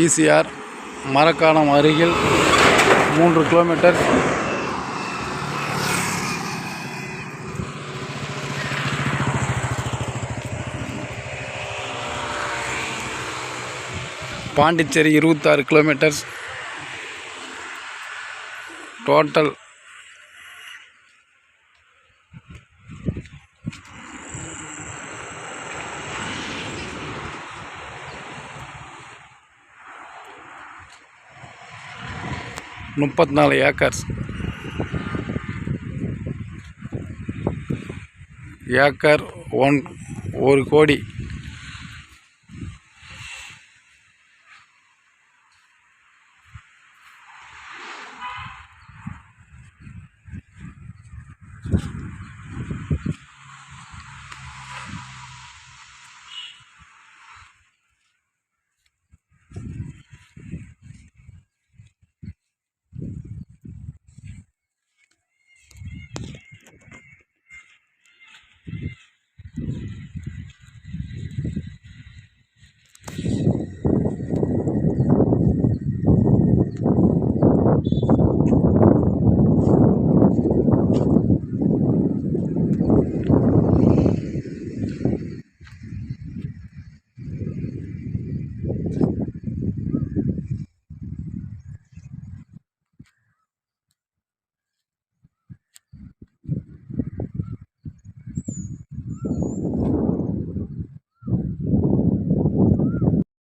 ECR Marakkanam அருகில் மூன்று kilometre. Pondicherry இருபத்தாறு கிலோமீட்டர்ஸ். டோட்டல் முப்பத்தி நாலு ஏக்கர்ஸ் ஏக்கர் ஒன் ஒரு கோடி